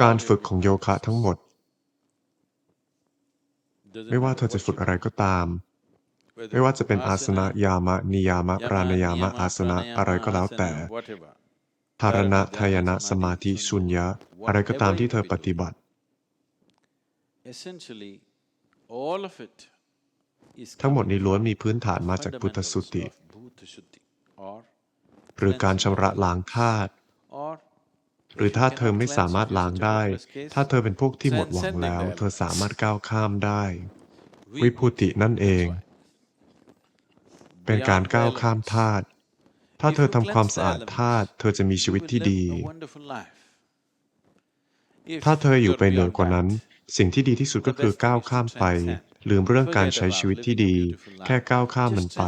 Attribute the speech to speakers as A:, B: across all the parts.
A: การฝึกของโยคะทั้งหมด ไม่ว่าเธอจะฝึกอะไรก็ตาม ไม่ว่าจะเป็นอาสนะยามะ นิยามะปราณยามะ อาสนะอะไรก็แล้วแต่ธารณะทายนะสมาธิสุญญะอะไรก็ตามที่เธอปฏิบัติ ทั้งหมดนี้ล้วนมีพื้นฐานมาจากพุทธสุติ หรือการชำระล้างธาตุ หรือถ้าเธอไม่สามารถล้างได้ ถ้าเธอเป็นพวกที่หมดหวังแล้ว เธอสามารถก้าวข้ามได้ วิภูตินั่นเอง เป็นการก้าวข้ามธาตุ ถ้าเธอทำความสะอาดธาตุ เธอจะมีชีวิตที่ดี ถ้าเธออยู่ไปเหนือกว่านั้น สิ่งที่ดีที่สุดก็คือก้าวข้ามไป ลืมเรื่องการใช้ชีวิตที่ดี แค่ก้าวข้ามมันไป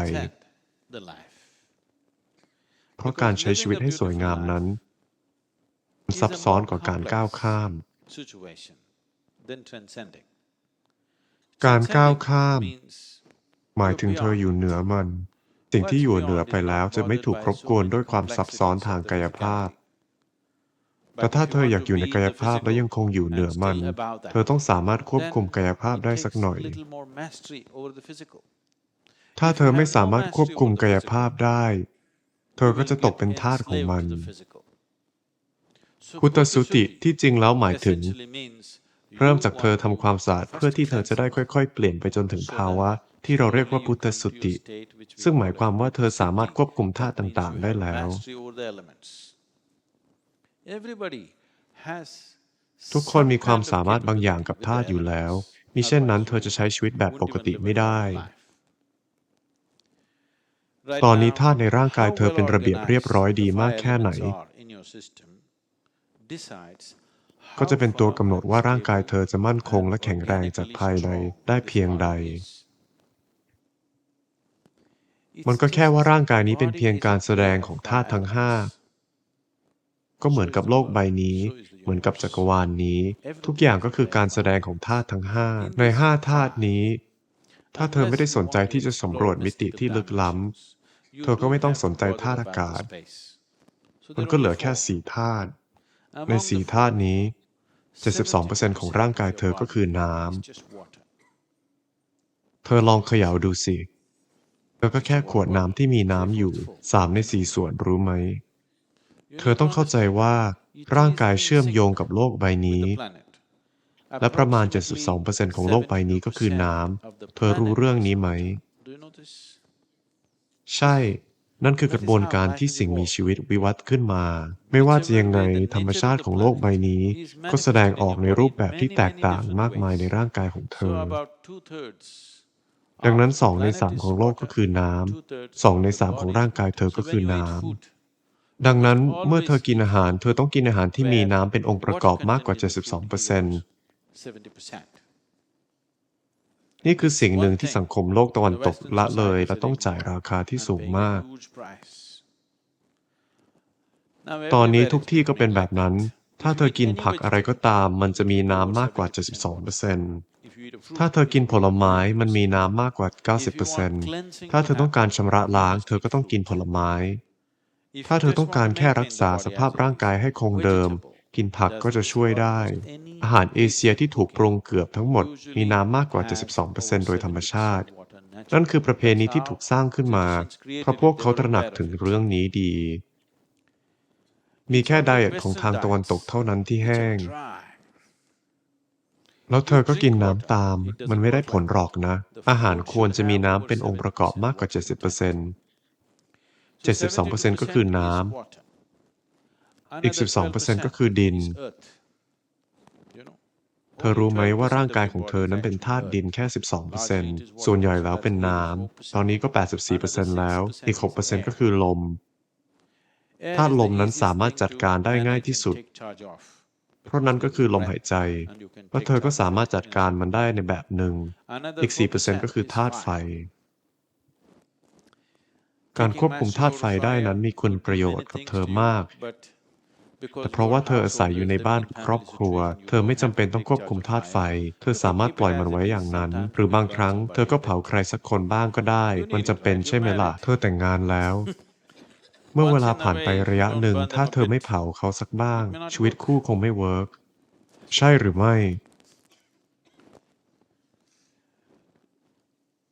A: เพราะการใช้ชีวิตให้สวยงามนั้นมัน ซับซ้อนกว่าการก้าวข้าม การก้าวข้าม หมายถึงเธออยู่เหนือมัน สิ่งที่อยู่เหนือไปแล้วจะไม่ถูกรบกวนด้วยความซับซ้อนทางกายภาพ แต่ถ้าเธออยากอยู่ในกายภาพและยังคงอยู่เหนือมัน เธอต้องสามารถควบคุมกายภาพได้สักหน่อย ถ้าเธอไม่สามารถควบคุมกายภาพได้ เธอก็จะตกเป็นทาสของมัน พุทธสุติที่จริงแล้วหมายถึง เริ่มจากเธอทำความสะอาดเพื่อที่เธอจะได้ค่อยๆ เปลี่ยนไปจนถึงภาวะ ที่เราเรียกว่าพุทธสุติ ซึ่งหมายความว่าเธอสามารถควบคุมธาตุต่างๆ ได้แล้ว ทุกคนมีความสามารถบางอย่างกับธาตุอยู่แล้ว มิเช่นนั้นเธอจะใช้ชีวิตแบบปกติไม่ได้ ตอนนี้ธาตุในร่างกายเธอเป็นระเบียบเรียบร้อยดีมากแค่ไหน ก็จะเป็นตัวกำหนดว่าร่างกายเธอจะมั่นคงและแข็งแรงจากภายในได้เพียงใด มันก็แค่ว่าร่างกายนี้เป็นเพียงการแสดงของธาตุทั้งห้าก็เหมือนกับโลกใบนี้ เหมือนกับจักรวาลนนี้ ทุกอย่างก็คือการแสดงของธาตุทั้งห้าในห้าธาตุนี้ ถ้าเธอไม่ได้สนใจที่จะสำรวจมิติที่ลึกล้ำ เธอก็ไม่ต้องสนใจธาตุอากาศ มันก็เหลือแค่สี่ธาตุ ในสี่ธาตุนี้ 72%ของร่างกายเธอก็คือน้ำ เธอลองเขย่าดูสิ เธอก็แค่ขวดน้ำที่มีน้ำอยู่สามในสี่ส่วนรู้ไหม เธอต้องเข้าใจว่าร่างกายเชื่อมโยงกับโลกใบนี้ และประมาณ 72%ของโลกใบนี้ก็คือน้ำ เธอรู้เรื่องนี้ไหม ใช่ นั่นคือกระบวนการที่สิ่งมีชีวิตวิวัฒน์ขึ้นมา ไม่ว่าจะยังไงธรรมชาติของโลกใบนี้ ก็แสดงออกในรูปแบบที่แตกต่างมากมายในร่างกายของเธอ ดังนั้นสองในสามของโลกก็คือน้ำสองในสามของร่างกายเธอก็คือน้ำดังนั้นเมื่อเธอกินอาหาร เธอต้องกินอาหารที่มีน้ำเป็นองค์ประกอบมากกว่า 72% นี่คือสิ่งหนึ่งที่สังคมโลกตะวันตกละเลยและต้องจ่ายราคาที่สูงมาก ตอนนี้ทุกที่ก็เป็นแบบนั้น ถ้าเธอกินผักอะไรก็ตาม มันจะมีน้ำมากกว่า 72%ถ้าเธอกินผลไม้มันมีน้ำมากกว่า 90%ถ้าเธอต้องการชำระล้าง เธอก็ต้องกินผลไม้ ถ้าเธอต้องการแค่รักษาสภาพร่างกายให้คงเดิม กินผักก็จะช่วยได้ อาหารเอเชียที่ถูกปรุงเกือบทั้งหมดมีน้ำมากกว่า 72%โดยธรรมชาติ นั่นคือประเพณีที่ถูกสร้างขึ้นมา เพราะพวกเขาตระหนักถึงเรื่องนี้ดี มีแค่ไดเอทของทางตะวันตกเท่านั้นที่แห้ง แล้วเธอก็กินน้ำตาม มันไม่ได้ผลหรอกนะ อาหารควรจะมีน้ำเป็นองค์ประกอบมากกว่า 70% 72%ก็คือน้ำอีก 12%ก็คือดิน ธอรู้ไหมว่าร่างกายของเธอนั้นเป็นธาตุดินแค่ 12%ส่วนใหญ่แล้วเป็นน้ำ ตอนนี้ก็ 84%แล้ว อีก 6%ก็คือลม ธาตุลมนั้นสามารถจัดการได้ง่ายที่สุด เพราะนั้นก็คือลมหายใจ แล้วเธอก็สามารถจัดการมันได้ในแบบหนึ่ง อีก 4%ก็คือธาตุไฟ การควบคุมธาตุไฟได้นั้นมีคุณประโยชน์กับเธอมาก แต่เพราะว่าเธออาศัยอยู่ในบ้านครอบครัว เธอไม่จำเป็นต้องควบคุมธาตุไฟ เธอสามารถปล่อยมันไว้อย่างนั้น หรือบางครั้งเธอก็เผาใครสักคนบ้างก็ได้ มันจำเป็นใช่ไหมล่ะ เธอแต่งงานแล้ว เมื่อเวลาผ่านไประยะหนึ่ง ถ้าเธอไม่เผาเขาสักบ้าง ชีวิตคู่คงไม่เวิร์กใช่หรือไม่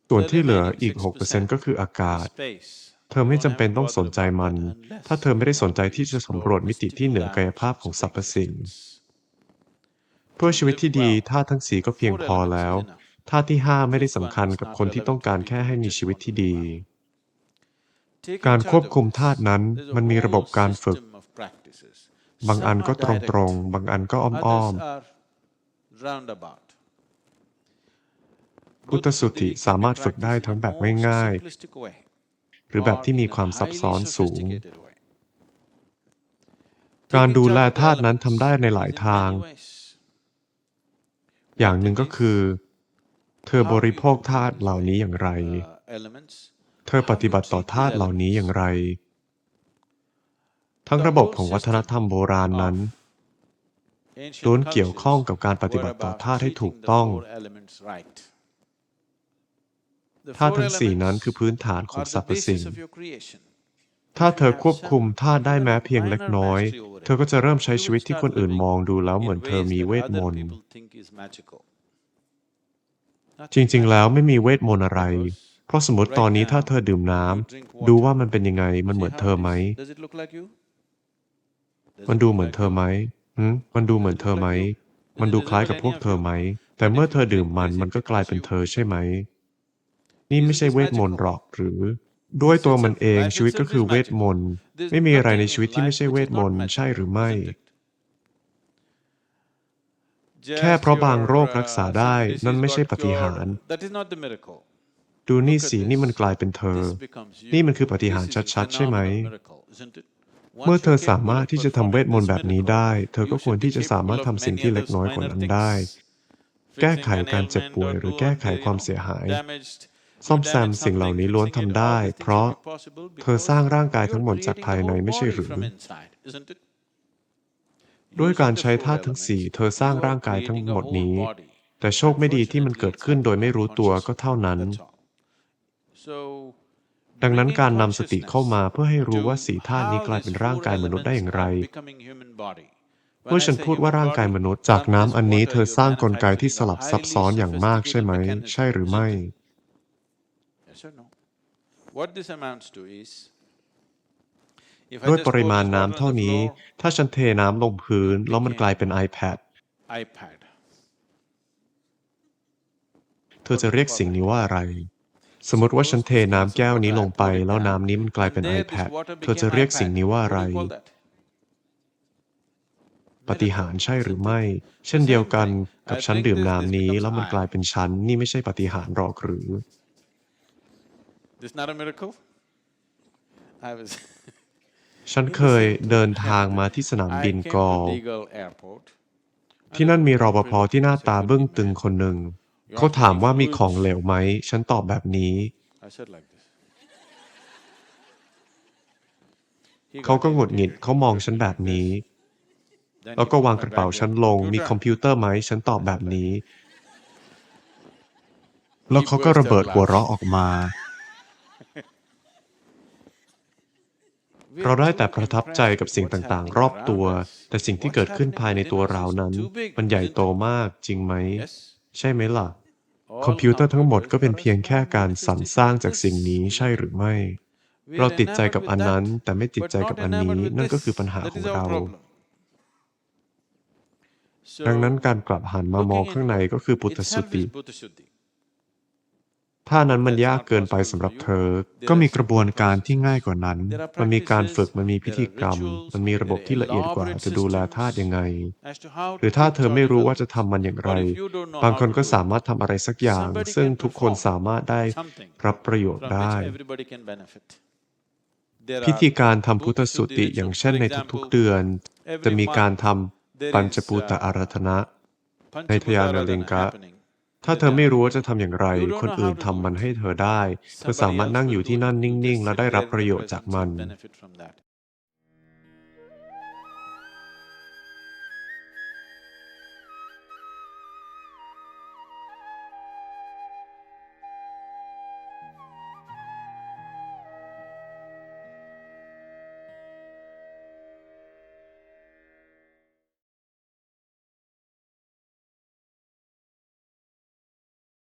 A: ส่วนที่เหลืออีก 6%ก็คืออากาศ เธอไม่จำเป็นต้องสนใจมัน ถ้าเธอไม่ได้สนใจที่จะสำรวจมิติที่เหนือกายภาพของสรรพสิ่ง เพื่อชีวิตที่ดีธาตุทั้งสีก็เพียงพอแล้วธาตุที่ห้าไม่ได้สำคัญกับคนที่ต้องการแค่ให้มีชีวิตที่ดี การควบคุมธาตุนั้นมันมีระบบการฝึก บางอันก็ตรงๆบางอันก็อ้อมๆพุทธสุติสามารถฝึกได้ทั้งแบบง่ายๆ หรือแบบที่มีความซับซ้อนสูง การดูแลธาตุนั้นทำได้ในหลายทาง อย่างหนึ่งก็คือ เธอบริโภคธาตุเหล่านี้อย่างไร เธอปฏิบัติต่อธาตุเหล่านี้อย่างไร ทั้งระบบของวัฒนธรรมโบราณนั้นล้วนเกี่ยวข้องกับการปฏิบัติต่อธาตุให้ถูกต้อง ธาตุทั้งสี่นั้นคือพื้นฐานของสรรพสิ่ง ถ้าเธอควบคุมธาตุได้แม้เพียงเล็กน้อย เธอก็จะเริ่มใช้ชีวิตที่คนอื่นมองดูแล้วเหมือนเธอมีเวทมนต์ จริงๆ แล้วไม่มีเวทมนต์อะไร เพราะสมมติตอนนี้ถ้าเธอดื่มน้ำดูว่ามันเป็นยังไง มันเหมือนเธอไหม มันดูเหมือนเธอไหมหืมมันดูเหมือนเธอไหม มันดูคล้ายกับพวกเธอไหม แต่เมื่อเธอดื่มมัน มันก็กลายเป็นเธอใช่ไหม นี่ไม่ใช่เวทมนต์หรอกหรือ ด้วยตัวมันเองชีวิตก็คือเวทมนต์ไม่มีอะไรในชีวิตที่ไม่ใช่เวทมนต์ใช่หรือไม่ แค่เพราะบางโรครักษาได้นั่นไม่ใช่ปาฏิหารย์ดูนี่สินี่มันกลายเป็นเธอ นี่มันคือปาฏิหารย์ชัดๆ ใช่ไหม เมื่อเธอสามารถที่จะทำเวทมนต์แบบนี้ได้ เธอก็ควรที่จะสามารถทำสิ่งที่เล็กน้อยกว่านั้นได้ แก้ไขการเจ็บป่วยหรือแก้ไขความเสียหาย ซ่อมแซมสิ่งเหล่านี้ล้วนทำได้ เพราะเธอสร้างร่างกายทั้งหมดจากภายในไม่ใช่หรือ ด้วยการใช้ธาตุทั้งสี่เธอสร้างร่างกายทั้งหมดนี้ แต่โชคไม่ดีที่มันเกิดขึ้นโดยไม่รู้ตัวก็เท่านั้น ดังนั้นการนำสติเข้ามาเพื่อให้รู้ว่าสีธาตุนี้กลายเป็นร่างกายมนุษย์ได้อย่างไรเมื่อฉันพูดว่าร่างกายมนุษย์จากน้ำอันนี้เธอสร้างกลไกที่สลับซับซ้อนอย่างมากใช่ไหม ใช่หรือไม่ ด้วยปริมาณน้ำเท่านี้ ถ้าฉันเทน้ำลงพื้น แล้วมันกลายเป็น iPad เธอจะเรียกสิ่งนี้ว่าอะไร สมมติว่าฉันเทน้ำแก้วนี้ลงไป แล้วน้ำนี้มันกลายเป็น iPad เธอจะเรียกสิ่งนี้ว่าอะไรปาฏิหารย์ใช่หรือไม่ เช่นเดียวกันกับฉันดื่มน้ำนี้ แล้วมันกลายเป็นฉัน นี่ไม่ใช่ปาฏิหารย์หรอกหรือ
B: This not a miracle? I was
A: ฉันเคยเดินทางมาที่สนามบิน
B: I came
A: กอล
B: to Deagle Airport.
A: ที่นั่นมีรปภที่หน้าตาเบื้องตึงคนหนึ่ง เขาถามว่ามีของเหลวไหม ฉันตอบแบบนี้
B: I said like this. He
A: เขา
B: got
A: ก็หงุดหงิด
B: irritated.
A: เขามองฉันแบบนี้
B: Then
A: แล้ว
B: he
A: ก็
B: put
A: วาง
B: my
A: กระเป๋า
B: bag
A: ฉัน
B: there.
A: ลง มีคอมพิวเตอร์ไหม ฉันตอบแบบนี้ แล้วเขาก็ระเบิดหัวเราะออกมา เรา
B: are
A: ได้
B: too
A: แต่ประทับใจกับสิ่ง
B: impressed with
A: ต่าง
B: what's
A: ๆรอบ
B: happening
A: ตัว
B: around us.
A: แต่สิ่งที่
B: What's
A: เกิดขึ้น
B: happening
A: ภายใน
B: within
A: ตัว
B: us
A: เรา
B: is
A: นั้น
B: too big,
A: มันใหญ่
B: isn't
A: โต
B: it?
A: มากจริงไหม
B: Yes.
A: ใช่ไหมล่ะ
B: All
A: คอมพิวเตอร์ทั้งหมดก็เป็นเพียงแค่
B: computers
A: การ
B: are
A: สรร
B: just
A: สร้างจาก
B: this.
A: สิ่งนี้ใช่หรือไม่
B: We
A: เรา
B: are
A: ติดใจ
B: enamored
A: กับ
B: with
A: อันนั้น
B: that,
A: แต่ไม่ติด
B: but
A: ใจ
B: not
A: กับอัน
B: enamored
A: นี้
B: with
A: นั่นก็
B: this.
A: คือปัญหา
B: That
A: ของ
B: is our
A: เรา
B: problem.
A: ดังนั้น
B: So,
A: การกลับหันมามอง
B: looking
A: ข้างใน
B: inward
A: ก็คือพุทธ
B: itself
A: สุติ
B: is Buddha Shuddhi.
A: ถ้านั้นมันยากเกินไปสำหรับเธอ ก็มีกระบวนการที่ง่ายกว่านั้น มันมีการฝึก มันมีพิธีกรรม มันมีระบบที่ละเอียดกว่าจะดูแลธาตุยังไง หรือถ้าเธอไม่รู้ว่าจะทำมันอย่างไร บางคนก็สามารถทำอะไรสักอย่าง ซึ่งทุกคนสามารถได้รับประโยชน์ได้พิธีการทำพุทธสุติอย่างเช่นในทุกๆเดือน จะมีการทำปัญจปูตอาราธนะ ในทยานลิงกะ ถ้าเธอไม่รู้ว่าจะทำอย่างไร
B: You don't
A: คน
B: know
A: อื่น
B: how to
A: ทำ
B: do
A: มัน
B: it.
A: ให้เธอได้ เธอ
B: Somebody
A: สามารถ
B: else
A: นั่ง
B: will
A: อยู่
B: do
A: ที่
B: it.
A: นั่น
B: You
A: นิ่ง
B: just
A: ๆและ
B: sit
A: ได้รับ
B: there
A: ประโยช
B: in
A: น์
B: the
A: จาก
B: presence
A: มัน